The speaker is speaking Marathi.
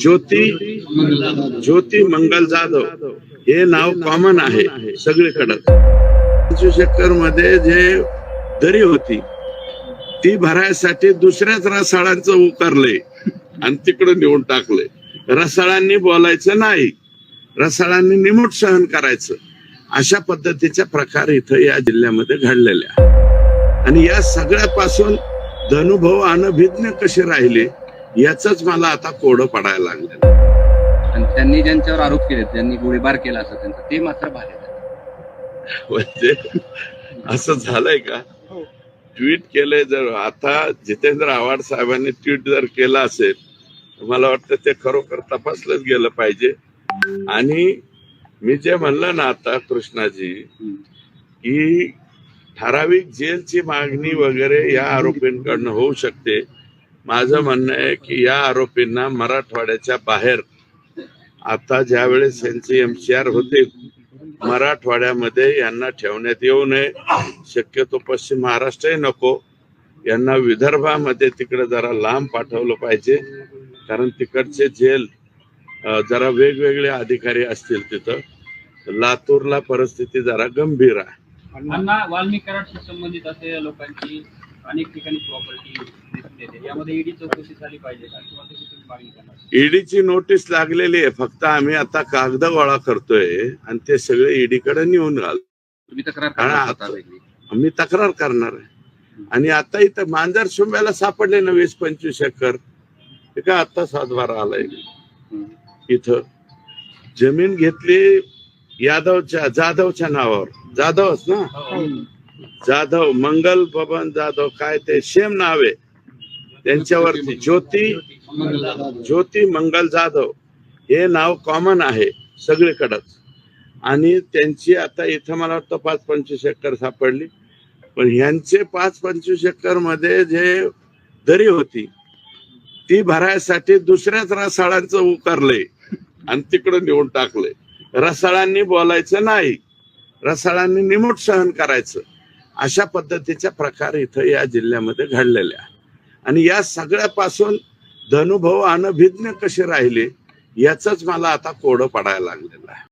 ज्योती ज्योती मंगल जाधव हे नाव कॉमन आहे सगळीकडे. मध्ये जे दरी होती ती भरायसाठी दुसऱ्याच रसाळांचं उकारले आणि तिकडे नेऊन टाकलंय रसाळांनी बोलायचं नाही. रसाळांनी निमूट सहन करायचं. अशा पद्धतीच्या प्रकार इथं या जिल्ह्यामध्ये घडलेल्या. आणि या सगळ्यापासून धनुभव अनभिज्ञ कसे राहिले? याच मला आता कोडं पडायला लागलं आणि त्यांनी ज्यांच्यावर आरोप केले ज्यांनी गोळीबार केला असं त्यांचा ते मात्र बाहेर आहेत. म्हणजे असं झालंय का? ट्विट केलंय जर आता जितेंद्र आव्हाड साहेबांनी ट्विट जर केलं असेल तर मला वाटतं ते खरोखर तपासलंच गेलं पाहिजे. आणि मी जे म्हणलं ना आता कृष्णाजी. की ठराविक जेलची मागणी वगैरे या आरोपींकडनं होऊ शकते. माझं म्हणणं आहे की या आरोपींना मराठवाड्याच्या बाहेर आता ज्यावेळेस यांचे एमसीआर होते मराठवाड्यामध्ये यांना ठेवण्यात येऊ नये. शक्यतो पश्चिम महाराष्ट्रही नको. यांना विदर्भामध्ये तिकडे जरा लांब पाठवलं पाहिजे कारण तिकडचे जेल जरा वेगवेगळे अधिकारी असतील तिथं. लातूरला परिस्थिती जरा गंभीर आहे. संबंधित असे लोकांची अनेक ठिकाणी प्रॉपर्टी यामध्ये ईडी चौकशी झाली पाहिजे का? ईडीची नोटीस लागलेली आहे. फक्त आम्ही आता कागद गोळा करतोय आणि ते सगळे ईडीकडे नेऊन घाल तुम्ही तक्रार कारण करणार आता- होता वेगळी आम्ही तक्रार करणार आहे. आणि आता इथं मांजर शुंब्याला सापडले ना वीस पंचवीस एकर. ते काय आता सातबारा आलाय. इथं जमीन घेतली यादवच्या जाधवच्या नावावर. जाधवच ना? जाधव मंगल बबन जाधव काय ते सेम नाव. आहे त्यांच्यावरती ज्योती ज्योती मंगल जाधव हे नाव कॉमन आहे सगळीकडच. आणि त्यांची आता इथं मला वाटतं पाच पंचवीस एकर सापडली. पण ह्यांचे पाच पंचवीस एकरमध्ये जे दरी होती ती भरायसाठी दुसऱ्याच रसाळांचं उकारलंय आणि तिकडं नेऊन टाकलंय रसाळांनी बोलायचं नाही. रसाळांनी निमूट सहन करायचं. अशा पद्धतीच्या प्रकार इथं या जिल्ह्यामध्ये घडलेल्या आहे आणि या सगळ्यापासून धनुभव अनभिज्ञ कसे राहिले याच मला आता कोडं पडायला लागलेलं आहे.